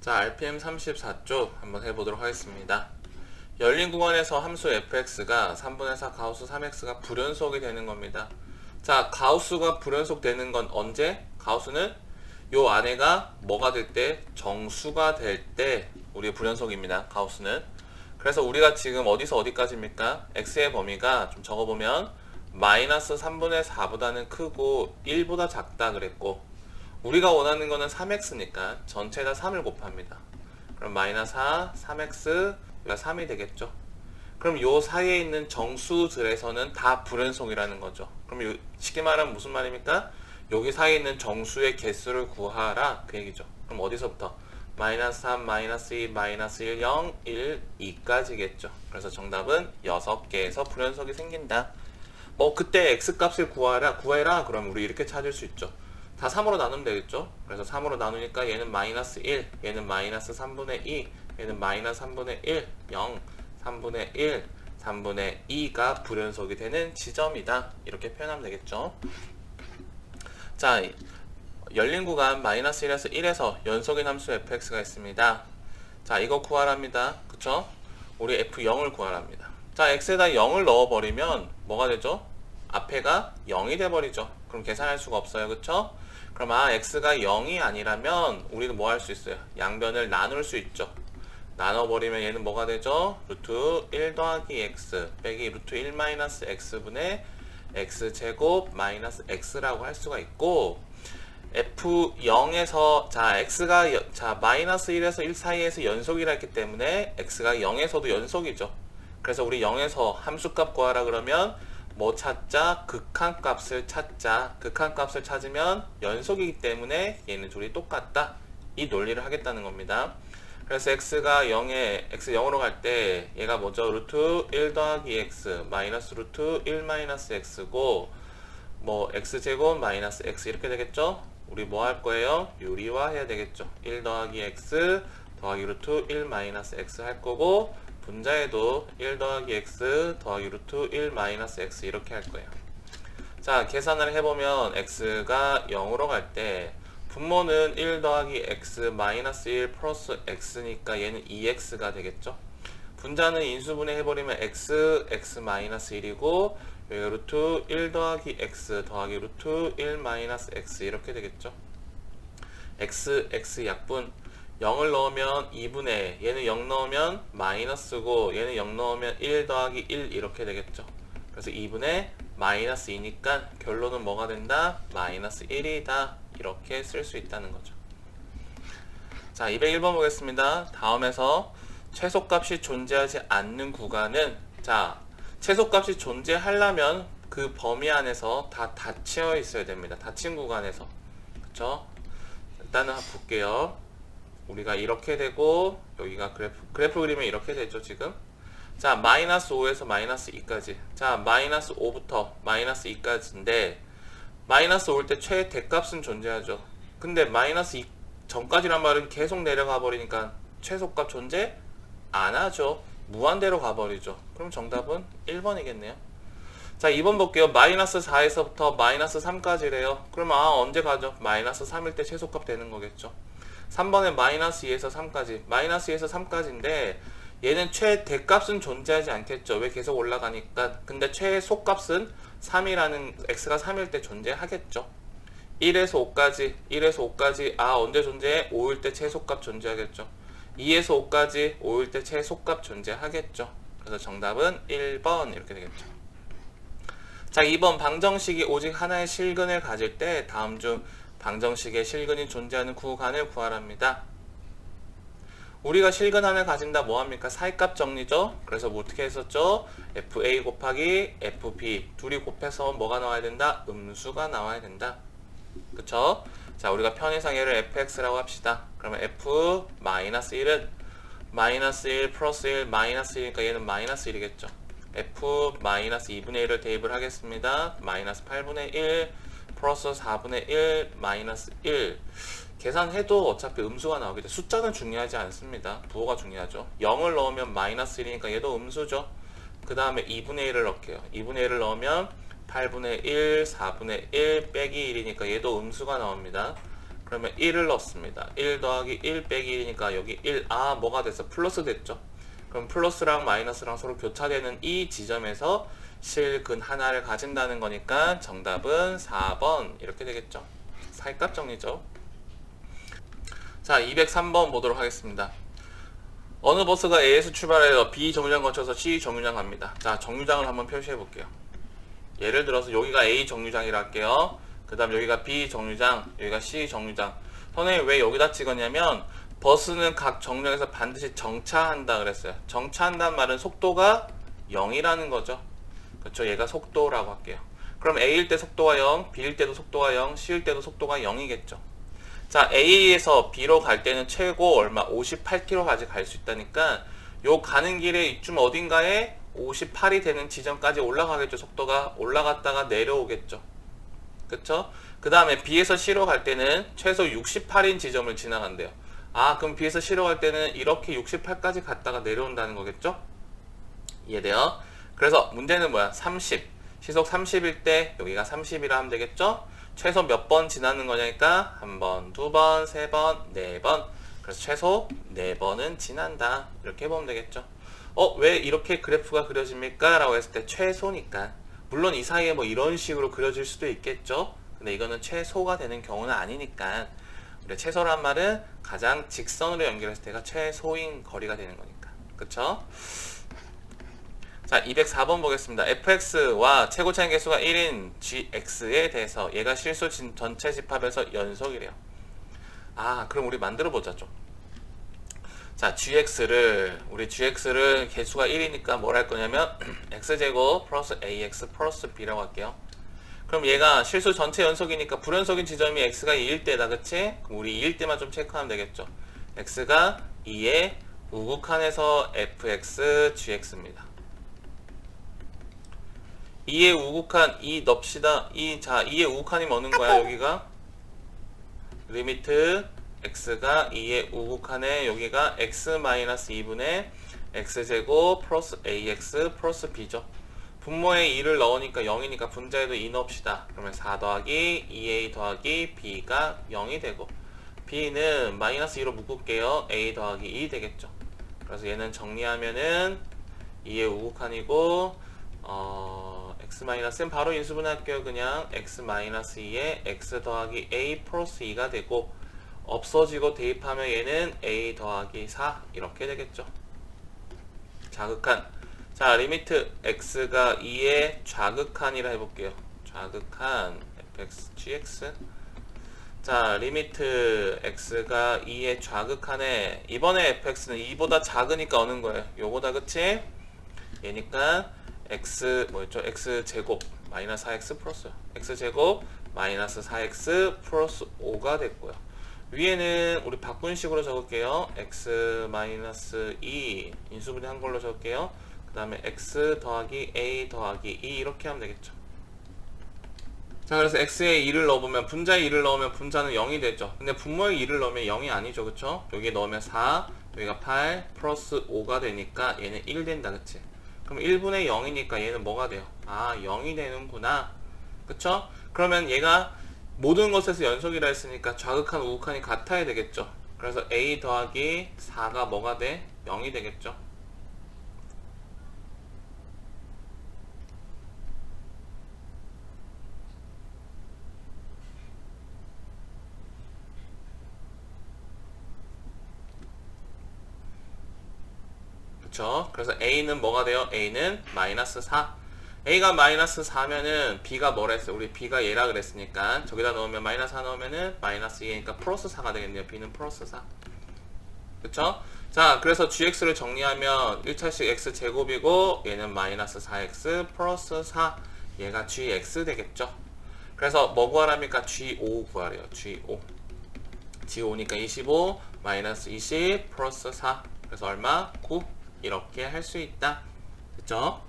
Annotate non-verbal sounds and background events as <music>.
자, RPM 34쪽 한번 해보도록 하겠습니다. 열린 구간에서 함수 fx가 3분의 4 가우스 3x가 불연속이 되는 겁니다. 자, 가우스가 불연속 되는 건 언제? 가우스는 요 안에가 뭐가 될 때? 정수가 될 때 우리 불연속입니다. 가우스는. 그래서 우리가 지금 어디서 어디까지입니까? x의 범위가 좀 적어보면 마이너스 3분의 4보다는 크고 1보다 작다 그랬고 우리가 원하는 거는 3x니까 전체에다 3을 곱합니다. 그럼 마이너스 4, 3x, 가 3이 되겠죠. 그럼 요 사이에 있는 정수들에서는 다 불연속이라는 거죠. 그럼 요 쉽게 말하면 무슨 말입니까? 여기 사이에 있는 정수의 개수를 구하라 그 얘기죠. 그럼 어디서부터? 마이너스 3, 마이너스 2, 마이너스 1, 0, 1, 2까지겠죠. 그래서 정답은 6개에서 불연속이 생긴다. 뭐 그때 x 값을 구하라 구해라 그러면 우리 이렇게 찾을 수 있죠. 다 3으로 나누면 되겠죠. 그래서 3으로 나누니까 얘는 마이너스 1, 얘는 마이너스 3분의 2, 얘는 마이너스 3분의 1, 0, 3분의 1, 3분의 2가 불연속이 되는 지점이다. 이렇게 표현하면 되겠죠. 자, 열린 구간 마이너스 1에서 1에서 연속인 함수 fx가 있습니다. 자, 이거 구하랍니다. 그쵸? 우리 f0을 구하랍니다. 자, x에다 0을 넣어버리면 뭐가 되죠? 앞에가 0이 돼버리죠. 그럼 계산할 수가 없어요. 그쵸? 그럼 아, x가 0이 아니라면 우리는 뭐 할 수 있어요? 양변을 나눌 수 있죠. 나눠버리면 얘는 뭐가 되죠? 루트 1 더하기 x 빼기 루트 1 마이너스 x분의 x제곱 마이너스 x라고 할 수가 있고 f0에서 자 x가 여- 자 마이너스 1에서 1 사이에서 연속이라 했기 때문에 x가 0에서도 연속이죠. 그래서 우리 0에서 함수값 구하라 그러면 뭐 찾자 극한값을 찾자 극한값을 찾으면 연속이기 때문에 얘는 둘이 똑같다 이 논리를 하겠다는 겁니다. 그래서 x가 0에 x 0으로 갈 때 얘가 뭐죠? 루트 1 더하기 x 마이너스 루트 1 마이너스 x고 뭐 x제곱 마이너스 x 이렇게 되겠죠? 우리 뭐 할 거예요? 유리화 해야 되겠죠? 1 더하기 x 더하기 루트 1 마이너스 x 할 거고 분자에도 1 더하기 x 더하기 루트 1 마이너스 x 이렇게 할 거예요. 자 계산을 해보면 x가 0으로 갈 때 분모는 1 더하기 x 마이너스 1 플러스 x니까 얘는 2x가 되겠죠. 분자는 인수분해 해버리면 x, x 마이너스 1이고 여기가 루트 1 더하기 x 더하기 루트 1 마이너스 x 이렇게 되겠죠. x, x 약분 0을 넣으면 2분의 얘는 0 넣으면 마이너스고 얘는 0 넣으면 1 더하기 1 이렇게 되겠죠. 그래서 2분의 마이너스 2니까 결론은 뭐가 된다? 마이너스 1이다. 이렇게 쓸 수 있다는 거죠. 자, 201번 보겠습니다. 다음에서 최소값이 존재하지 않는 구간은 자, 최소값이 존재하려면 그 범위 안에서 다 닫혀 있어야 됩니다. 닫힌 구간에서. 그쵸? 일단은 한번 볼게요. 우리가 이렇게 되고 여기가 그래프 그래프 그리면 이렇게 되죠, 지금. 자, 마이너스 5에서 마이너스 2까지. 자, 마이너스 5부터 마이너스 2까지인데 마이너스 올 때 최대값은 존재하죠. 근데 마이너스 2 전까지란 말은 계속 내려가 버리니까 최소값 존재 안 하죠. 무한대로 가버리죠. 그럼 정답은 1번이겠네요. 자, 2번 볼게요. 마이너스 4에서부터 마이너스 3까지래요. 그럼 아, 언제 가죠? 마이너스 3일 때 최소값 되는 거겠죠. 3번에 마이너스 2에서 3까지. 마이너스 2에서 3까지인데 얘는 최대값은 존재하지 않겠죠. 왜 계속 올라가니까. 근데 최소값은 3이라는 x가 3일 때 존재하겠죠. 1에서 5까지, 1에서 5까지, 아, 언제 존재해? 5일 때 최소값 존재하겠죠. 2에서 5까지, 5일 때 최소값 존재하겠죠. 그래서 정답은 1번 이렇게 되겠죠. 자, 2번 방정식이 오직 하나의 실근을 가질 때 다음 중 방정식의 실근이 존재하는 구간을 구하랍니다. 우리가 실근한을 가진다 뭐합니까? 사이값 정리죠. 그래서 뭐 어떻게 했었죠? FA 곱하기 FB 둘이 곱해서 뭐가 나와야 된다? 음수가 나와야 된다. 그쵸? 자 우리가 편의상해를 fx라고 합시다. 그러면 f 마이너스 1은 마이너스 1 플러스 1 마이너스 1이니까 얘는 마이너스 1이겠죠. f 마이너스 2분의 1을 대입을 하겠습니다. 마이너스 8분의 1 플러스 4분의 1 마이너스 1 계산해도 어차피 음수가 나오겠죠. 숫자는 중요하지 않습니다. 부호가 중요하죠. 0을 넣으면 마이너스 1이니까 얘도 음수죠. 그 다음에 2분의 1을 넣을게요. 2분의 1을 넣으면 8분의 1, 4분의 1 빼기 1이니까 얘도 음수가 나옵니다. 그러면 1을 넣습니다. 1 더하기 1 빼기 1이니까 여기 1, 아, 뭐가 됐어? 플러스 됐죠? 그럼 플러스랑 마이너스랑 서로 교차되는 이 지점에서 실근 하나를 가진다는 거니까 정답은 4번 이렇게 되겠죠. 살값 정리죠. 자, 203번 보도록 하겠습니다. 어느 버스가 A에서 출발해서 B 정류장 거쳐서 C 정류장 갑니다. 자, 정류장을 한번 표시해 볼게요. 예를 들어서 여기가 A 정류장이라 할게요. 그 다음 여기가 B 정류장, 여기가 C 정류장. 선생님 왜 여기다 찍었냐면 버스는 각 정류장에서 반드시 정차한다 그랬어요. 정차한다는 말은 속도가 0이라는 거죠. 그렇죠. 얘가 속도라고 할게요. 그럼 A일 때 속도가 0, B일 때도 속도가 0, C일 때도 속도가 0이겠죠. 자, A에서 B로 갈 때는 최고 얼마? 58km까지 갈 수 있다니까 요 가는 길에 이쯤 어딘가에 58이 되는 지점까지 올라가겠죠. 속도가 올라갔다가 내려오겠죠. 그쵸? 그 다음에 B에서 C로 갈 때는 최소 68인 지점을 지나간대요. 아, 그럼 B에서 C로 갈 때는 이렇게 68까지 갔다가 내려온다는 거겠죠? 이해돼요? 그래서 문제는 뭐야? 30. 시속 30일 때 여기가 30이라 하면 되겠죠? 최소 몇 번 지나는 거냐니까 한 번, 두 번, 세 번, 네 번. 그래서 최소 네 번은 지난다. 이렇게 보면 되겠죠? 어, 왜 이렇게 그래프가 그려집니까? 라고 했을 때 최소니까. 물론 이 사이에 뭐 이런 식으로 그려질 수도 있겠죠? 근데 이거는 최소가 되는 경우는 아니니까. 우리 최소란 말은 가장 직선으로 연결했을 때가 최소인 거리가 되는 거니까. 그쵸? 자, 204번 보겠습니다. fx와 최고 차인 개수가 1인 gx에 대해서 얘가 실수 진- 전체 집합에서 연속이래요. 아, 그럼 우리 만들어 보자 좀. 자, gx를 우리 gx를 개수가 1이니까 뭘 할 거냐면 <clears throat> x제곱 플러스 ax 플러스 b라고 할게요. 그럼 얘가 실수 전체 연속이니까 불연속인 지점이 x가 2일 때다, 그치? 그럼 우리 2일 때만 좀 체크하면 되겠죠. x가 2의 우극한에서 fx gx입니다. 2의 우극한 2 넣읍시다. 2, 자, 2의 우극한이 뭐는 거야, 여기가? 리미트 x가 2의 우극한에 여기가 x-2분의 x제곱 플러스 ax 플러스 b죠. 분모에 2를 넣으니까 0이니까 분자에도 2 넣읍시다. 그러면 4 더하기 2a 더하기 b가 0이 되고 b는 마이너스 2로 묶을게요. a 더하기 2 되겠죠. 그래서 얘는 정리하면은 2의 우극한이고 어, x-는 바로 인수분할게요. 그냥 x-2에 x 더하기 a 플러스 2가 되고 없어지고 대입하면 얘는 a 더하기 4 이렇게 되겠죠. 자극한 자 리미트 x가 2의 좌극한이라 해볼게요. 좌극한 fx gx 자 리미트 x가 2의 좌극한에 이번에 fx는 2보다 작으니까 어는 거예요. 요거다 그치? 얘니까 x 뭐였죠? x 제곱 마이너스 4x 플러스 x 제곱 마이너스 4x 플러스 5가 됐고요. 위에는 우리 바꾼 식으로 적을게요. x 마이너스 2 인수분해 한 걸로 적을게요. 그 다음에 x 더하기 a 더하기 2 이렇게 하면 되겠죠. 자 그래서 x에 2를 넣어보면 분자에 2를 넣으면 분자는 0이 되죠. 근데 분모에 2를 넣으면 0이 아니죠. 그쵸? 여기에 넣으면 4 여기가 8 플러스 5가 되니까 얘는 1 된다. 그치? 그럼 1분의 0이니까 얘는 뭐가 돼요? 아 0이 되는구나. 그쵸? 그러면 얘가 모든 것에서 연속이라 했으니까 좌극한 우극한이 같아야 되겠죠. 그래서 a 더하기 4가 뭐가 돼? 0이 되겠죠. 그쵸? 그래서 a는 뭐가 돼요? a는 마이너스 4. a가 마이너스 4면은 b가 뭐라 했어요? 우리 b가 얘라 그랬으니까 저기다 넣으면 마이너스 4 넣으면은 마이너스 2니까 플러스 4가 되겠네요. b는 플러스 4. 그쵸? 자, 그래서 gx를 정리하면 1차식 x 제곱이고 얘는 마이너스 4x 플러스 4. 얘가 gx 되겠죠? 그래서 뭐 구하랍니까? g5 구하래요. g5. g5니까 25 마이너스 20 플러스 4. 그래서 얼마? 9. 이렇게 할 수 있다. 그쵸?